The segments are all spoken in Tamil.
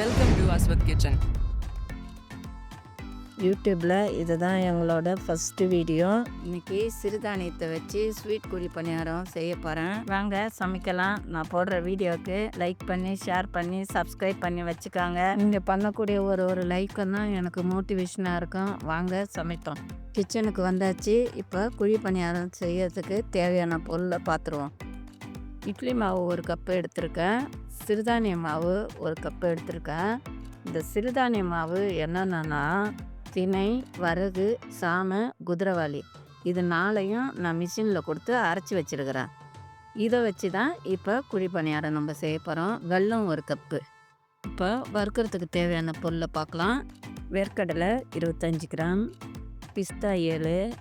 வெல்கம் டு அஸ்வத் கிச்சன் யூடியூப்பில் இதுதான் எங்களோட ஃபஸ்ட்டு வீடியோ இன்னைக்கு சிறுதானியத்தை வச்சு ஸ்வீட் குழி பணியாரம் செய்ய போகிறேன் வாங்க சமைக்கலாம். நான் போடுற வீடியோவுக்கு லைக் பண்ணி ஷேர் பண்ணி சப்ஸ்கிரைப் பண்ணி வச்சுக்காங்க. நீங்கள் பண்ணக்கூடிய ஒரு ஒரு லைக்கும் தான் எனக்கு மோட்டிவேஷனாக இருக்கும். வாங்க சமைத்தோம் கிச்சனுக்கு வந்தாச்சு. இப்போ குழி பணியாரம் செய்யறதுக்கு தேவையான பொருளை பார்த்துருவோம் இட்லி மாவு ஒரு கப்பு எடுத்திருக்கேன். சிறுதானிய மாவு ஒரு கப்பு எடுத்திருக்கேன். இந்த சிறுதானிய மாவு என்னென்னா தினை வரகு சாமை குதிரவாளி இது நாளையும் நான் மிஷினில் கொடுத்து அரைச்சி வச்சுருக்கிறேன். இதை வச்சு தான் இப்போ குழி பணியாரம் நம்ம செய்ய போகிறோம் வெல்லம் ஒரு கப்பு இப்போ வறுக்கிறதுக்கு தேவையான பொருளை பார்க்கலாம். வேர்க்கடலை இருபத்தஞ்சி கிராம். பிஸ்தா ஏழு.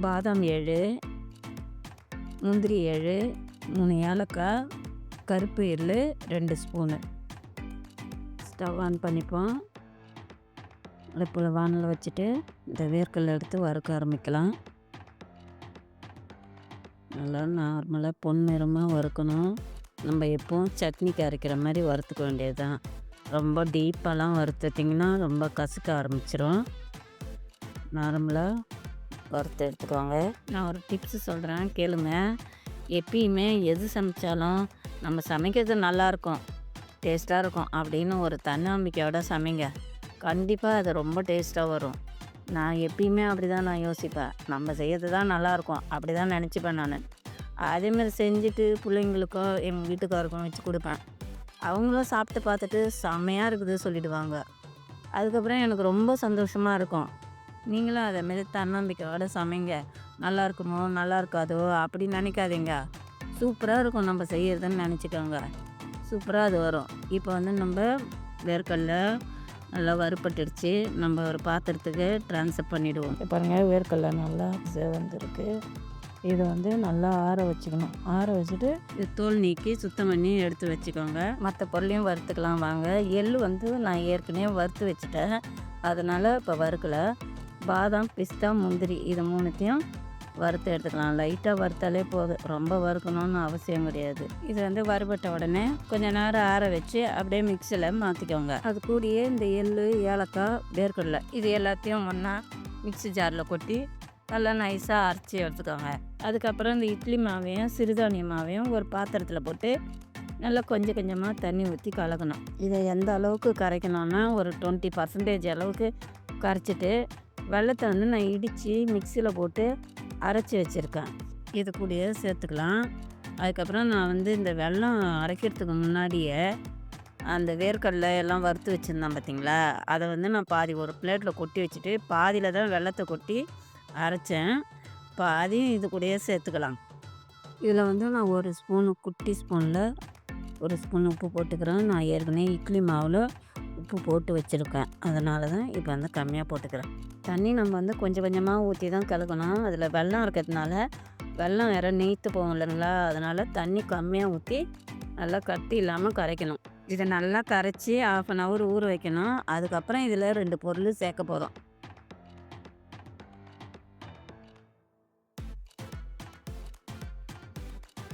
பாதாம் ஏழு. முந்திரி ஏழு. மூணு ஏலக்காய் கருப்பு எள் ரெண்டு ஸ்பூனு ஸ்டவ் ஆன் பண்ணிப்போம். அடுப்பில் வானல் வச்சுட்டு இந்த வேர்க்கல் எடுத்து வறுக்க ஆரம்பிக்கலாம். நல்லா நார்மலாக பொன்னிறமாக வறுக்கணும். நம்ம எப்பவும் சட்னிக்கு அரைக்கிற மாதிரி வறுத்துக்க வேண்டியது தான் ரொம்ப டீப்பாலாம் வறுத்துட்டிங்கன்னா ரொம்ப கசக்க ஆரம்பிச்சிடும் நார்மலாக வறுத்து எடுத்துக்கோங்க. நான் ஒரு டிப்ஸு சொல்கிறேன் கேளுங்க. எப்பயுமே எது சமைச்சாலும் நம்ம சமைக்கிறது நல்லாயிருக்கும் டேஸ்ட்டாக இருக்கும் அப்படின்னு ஒரு தன்னம்பிக்கையோட சமைங்க. கண்டிப்பாக அது ரொம்ப டேஸ்ட்டாக வரும். நான் எப்பயுமே அப்படி தான் நான் யோசிப்பேன். நம்ம செய்யறது தான் நல்லாயிருக்கும் அப்படி தான் நினச்சிப்பேன் நான். அதேமாதிரி செஞ்சுட்டு பிள்ளைங்களுக்கோ எங்கள் வீட்டுக்காருக்கும் வச்சு கொடுப்பேன். அவங்களும் சாப்பிட்டு பார்த்துட்டு செம்மையாக இருக்குது சொல்லிடுவாங்க. அதுக்கப்புறம் எனக்கு ரொம்ப சந்தோஷமாக இருக்கும். நீங்களும் அதேமாரி தன்னம்பிக்கையோட சமைங்க. நல்லா இருக்குமோ நல்லா இருக்காதோ அப்படி நினைக்காதீங்க. சூப்பராக இருக்கும் நம்ம செய்யறதுன்னு நினச்சிக்கோங்க. சூப்பராக அது வரும். இப்போ வந்து நம்ம வேர்க்கடலை நல்லா வறுப்பட்டுடுச்சு நம்ம ஒரு பாத்திரத்துக்கு ட்ரான்ஸ்ஃபர் பண்ணிவிடுவோம் பாருங்கள் வேர்க்கடலை நல்லா வந்துருக்கு இதை வந்து நல்லா ஆற வச்சுக்கணும். ஆற வச்சுட்டு இது தோல் நீக்கி சுத்தம் பண்ணி எடுத்து வச்சுக்கோங்க. மற்ற பொருளையும் வறுத்துக்கலாம் வாங்க. எள்ளு வந்து நான் ஏற்கனவே வறுத்து வச்சுட்டேன். அதனால் இப்போ வறுக்கலை. பாதாம் பிஸ்தா முந்திரி இது மூணுத்தையும் வறுத்து எடுத்துக்கலாம். லைட்டாக வறுத்தாலே போதும். ரொம்ப வறுக்கணும்னு அவசியம் கிடையாது. இது வந்து வறுபட்ட உடனே கொஞ்ச நேரம் ஆற வச்சு அப்படியே மிக்சியில் மாற்றிக்கோங்க அது கூடயே இந்த எள்ளு ஏலக்காய் வேர்க்கடலை இது எல்லாத்தையும் ஒன்றா மிக்ஸி ஜாரில் கொட்டி நல்லா நைஸாக அரைச்சி எடுத்துக்கோங்க. அதுக்கப்புறம் இந்த இட்லி மாவையும் சிறுதானிய மாவையும் ஒரு பாத்திரத்தில் போட்டு நல்லா கொஞ்சம் கொஞ்சமாக தண்ணி ஊற்றி கலக்கணும். இதை எந்த அளவுக்கு கரைக்கணும்னா ஒரு டுவெண்ட்டி பர்சன்டேஜ் அளவுக்கு கரைச்சிட்டு வெள்ளத்தை வந்து நான் இடித்து மிக்சியில் போட்டு அரைச்சி வச்சுருக்கேன். இது கூடயே சேர்த்துக்கலாம். அதுக்கப்புறம் நான் வந்து இந்த வெல்லம் அரைக்கிறதுக்கு முன்னாடியே அந்த வேர்க்கடலை எல்லாம் வறுத்து வச்சுருந்தேன் பார்த்தீங்களா அதை வந்து நான் பாதி ஒரு பிளேட்டில் கொட்டி வச்சுட்டு பாதியில் தான் வெள்ளத்தை கொட்டி அரைச்சேன். பாதியும் இது கூடயே சேர்த்துக்கலாம். இதில் வந்து நான் ஒரு ஸ்பூனு குட்டி ஸ்பூனில் ஒரு ஸ்பூன் உப்பு போட்டுக்கிறேன். நான் ஏற்கனவே இட்லி மாவில் உப்பு போட்டு வச்சுருக்கேன். அதனால தான் இப்போ வந்து கம்மியாக போட்டுக்கிறேன். தண்ணி நம்ம வந்து கொஞ்சம் கொஞ்சமாக ஊற்றி தான் கழுகணும். அதில் வெள்ளம் இருக்கிறதுனால வெல்லம் வேற நீத்து போகும் இல்லைங்களா? அதனால் தண்ணி கம்மியாக ஊற்றி நல்லா கட்டி இல்லாமல் கரைக்கணும். இதை நல்லா கரைச்சி ஆஃப் அன் ஹவர் ஊற வைக்கணும். அதுக்கப்புறம் இதில் ரெண்டு பொருள் சேர்க்க போகிறோம்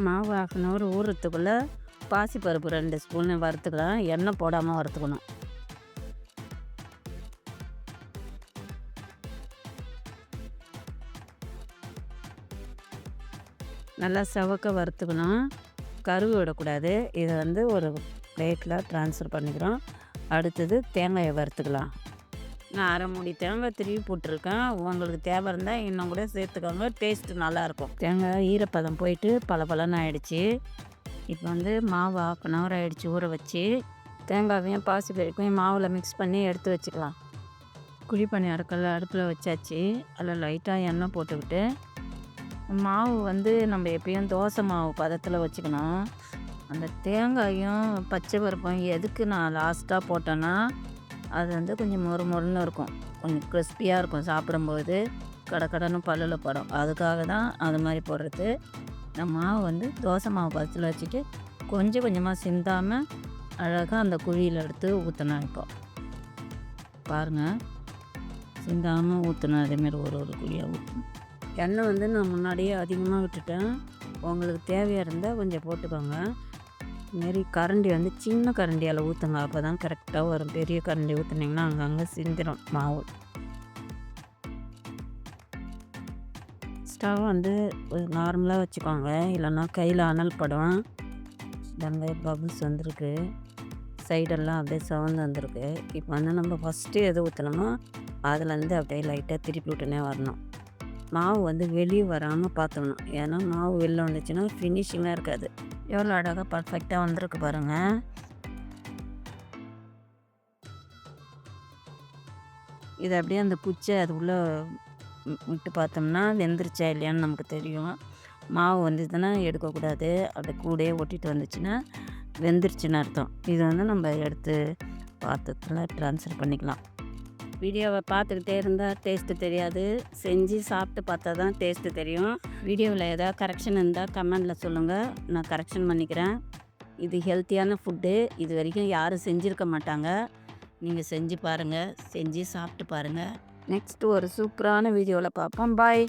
மாவு ஆஃப் அன் ஹவர் ஊறுறதுக்குள்ளே பாசிப்பருப்பு ரெண்டு ஸ்பூன் வறுத்துக்கலாம். எண்ணெய் போடாமல் வறுத்துக்கணும். நல்லா செவக்க வறுத்துக்கணும் கருவி விடக்கூடாது. இதை வந்து ஒரு பிளேட்டில் ட்ரான்ஸ்ஃபர் பண்ணிக்கிறோம். அடுத்தது தேங்காயை வறுத்துக்கலாம். நான் அரை மூடி தேங்காய் திருவி போட்டிருக்கேன். உங்களுக்கு தேவை இருந்தால் இன்னும் கூட சேர்த்துக்கோங்க. டேஸ்ட்டு நல்லாயிருக்கும். தேங்காய் ஈரப்பதம் போயிட்டு பல பலன்னு இப்போ வந்து மாவு ஆஃப் அன் ஹவர் ஆகிடுச்சி ஊற வச்சு தேங்காவையும் பாசி பருப்பையும் மாவில் மிக்ஸ் பண்ணி எடுத்து வச்சுக்கலாம். குழி பணியாரக்கல் அடுப்பில் வச்சாச்சு. அதில் லைட்டாக எண்ணெய் போட்டுக்கிட்டு மாவு வந்து நம்ம எப்பயும் தோசை மாவு பதத்தில் வச்சுக்கணும். அந்த தேங்காயும் பச்சை பருப்பும் எதுக்கு நான் லாஸ்ட்டாக போட்டேன்னா அது வந்து கொஞ்சம் மொறு மொறுன்னு இருக்கும். கொஞ்சம் கிறிஸ்பியாக இருக்கும் சாப்பிடும்போது. கடக்கடன்னு பல்லில் படும். அதுக்காக தான் அது மாதிரி போடுறது. இந்த மாவு வந்து தோசை மாவு பதத்தில் வச்சுட்டு கொஞ்சம் கொஞ்சமாக சிந்தாமல் அழகாக அந்த குழியில் எடுத்து ஊற்றினா இப்போ. பாருங்கள் சிந்தாமல் ஊற்றணும் அதேமாரி ஒரு ஒரு குழியாக ஊற்றணும் எண்ணெய் வந்து நான் முன்னாடியே அதிகமாக விட்டுட்டேன். உங்களுக்கு தேவையாக இருந்தால் கொஞ்சம் போட்டுக்கோங்க. இதுமாரி கரண்டி வந்து சின்ன கரண்டியால் ஊற்றுங்க அப்போ தான் கரெக்டாக வரும். பெரிய கரண்டி ஊற்றுனீங்கன்னா அங்கங்கே சிந்திரும் மாவு. ஸ்டவ் வந்து நார்மலாக வச்சுக்கோங்க. இல்லைன்னா கையில் அனல் படம். இந்த பபுள்ஸ் வந்திருக்கு. சைடெல்லாம் அப்படியே சவுந்து வந்திருக்கு. இப்போ வந்து நம்ம ஃபஸ்ட்டு எது ஊற்றணுமோ அதுலேருந்து அப்படியே லைட்டாக திருப்பி விட்டுனே வரணும். மாவு வந்து வெளியே வராமல் பார்த்துக்கணும் ஏன்னா மாவு வெளில வந்துச்சுன்னா ஃபினிஷிங்காக இருக்காது. எவ்வளோ அழகாக பர்ஃபெக்டாக வந்திருக்கு பாருங்கள் இது அப்படியே அந்த குச்சை அது உள்ளே விட்டு பார்த்தோம்னா வெந்துருச்சா இல்லையான்னு நமக்கு தெரியும். மாவு வந்துதுன்னா எடுக்கக்கூடாது. அப்படி கூடயே ஒட்டிட்டு வந்துச்சுன்னா வெந்துருச்சுன்னு அர்த்தம். இது வந்து நம்ம எடுத்து பாத்திரத்தில் ட்ரான்ஸ்ஃபர் பண்ணிக்கலாம். வீடியோவை பார்த்துக்கிட்டே இருந்தால் டேஸ்ட்டு தெரியாது. செஞ்சு சாப்பிட்டு பார்த்தா தான் டேஸ்ட்டு தெரியும். வீடியோவில் ஏதாவது கரெக்ஷன் இருந்தால் கமெண்டில் சொல்லுங்கள் நான் கரெக்ஷன் பண்ணிக்கிறேன். இது ஹெல்த்தியான ஃபுட்டு இது வரைக்கும் யாரும் செஞ்சுருக்க மாட்டாங்க. நீங்கள் செஞ்சு பாருங்கள் செஞ்சு சாப்பிட்டு பாருங்கள் நெக்ஸ்ட்டு ஒரு சூப்பரான வீடியோவில் பார்ப்போம். பாய்